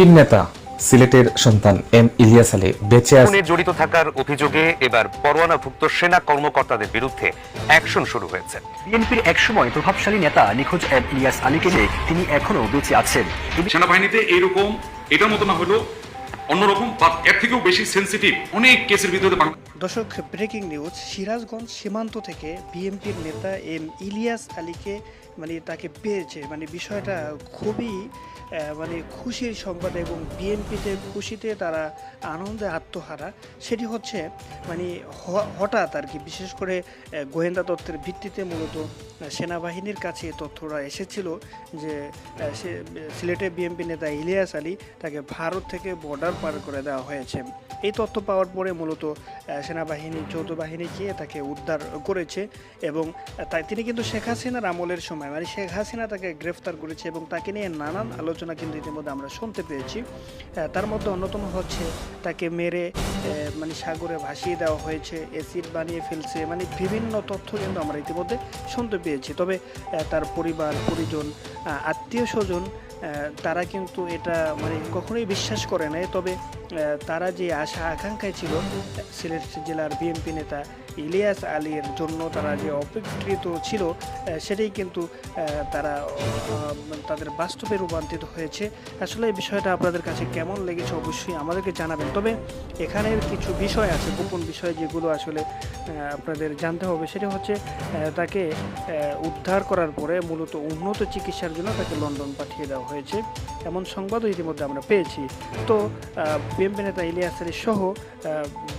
বিএনপির নেতা সিলেটের সন্তান এম ইলিয়াস আলী বেঁচে আছে। জড়িত থাকার অভিযোগে এবার পরোয়ানাভুক্ত সেনা কর্মকর্তাদের বিরুদ্ধে অ্যাকশন শুরু হয়েছে। বিএনপির একসময় প্রভাবশালী নেতা নিখোঁজ এম ইলিয়াস আলীকে নিয়ে তিনি এখনও বেঁচে আছেন। সেনাবাহিনীতে এইরকম এটার মতো না হলেও অন্যরকম বা এর থেকেও বেশি সেন্সিটিভ অনেক কেসের ভিতরে দর্শক ব্রেকিং নিউজ সিরাজগঞ্জ সীমান্ত থেকে বিএনপির নেতা এম ইলিয়াস আলীকে মানে তাকে পেয়েছে। মানে বিষয়টা খুবই মানে খুশির সংবাদ এবং বিএনপিতে খুশিতে তারা আনন্দে আত্মহারা, সেটি হচ্ছে মানে হঠাৎ আর কি, বিশেষ করে গোয়েন্দা তত্ত্বের ভিত্তিতে মূলত সেনাবাহিনীর কাছে এই তথ্যটা এসেছিল যে সিলেটে বিএনপি নেতা ইলিয়াস আলী তাকে ভারত থেকে বর্ডার পার করে দেওয়া হয়েছে। এই তথ্য পাওয়ার পরে মূলত সেনাবাহিনী, যৌথ বাহিনী গিয়ে তাকে উদ্ধার করেছে এবং তাই তিনি কিন্তু শেখ হাসিনার আমলের সময় মানে শেখ হাসিনা তাকে গ্রেফতার করেছে এবং তাকে নিয়ে নানান আলোচনা কিন্তু ইতিমধ্যে আমরা শুনতে পেয়েছি। তার মধ্যে অন্যতম হচ্ছে তাকে মেরে মানে সাগরে ভাসিয়ে দেওয়া হয়েছে অ্যাসিড বানিয়ে ফেলছে মানে বিভিন্ন তথ্য কিন্তু আমরা ইতিমধ্যে শুনতে পেয়েছি। তবে তার পরিবার পরিজন আত্মীয় স্বজন তারা কিন্তু এটা মানে কখনোই বিশ্বাস করে নাই। তবে তারা যে আশা, আকাঙ্ক্ষায় ছিল, সিলেট জেলার বিএনপি নেতা ইলিয়াস আলীর জন্য তারা যে অপেক্ষিত ছিল সেটাই কিন্তু তারা তাদের বাস্তবে রূপান্তরিত হয়েছে। আসলে এই বিষয়টা আপনাদের কাছে কেমন লেগেছে অবশ্যই আমাদেরকে জানাবেন। তবে এখানের কিছু বিষয় আছে, গোপন বিষয় যেগুলো আসলে আপনাদের জানতে হবে। সেটা হচ্ছে তাকে উদ্ধার করার পরে মূলত উন্নত চিকিৎসার জন্য তাকে লন্ডন পাঠিয়ে দেওয়া হয়েছে। এমন সংবাদও ইতিমধ্যে আমরা পেয়েছি। তো বিএমপি নেতা ইলিয়াস আলী সহ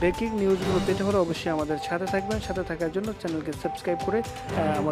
ব্রেকিং নিউজগুলো পেতে হলে অবশ্যই আমাদের সাথে থাকবেন। সাথে থাকার জন্য চ্যানেলকে সাবস্ক্রাইব করে আমাদের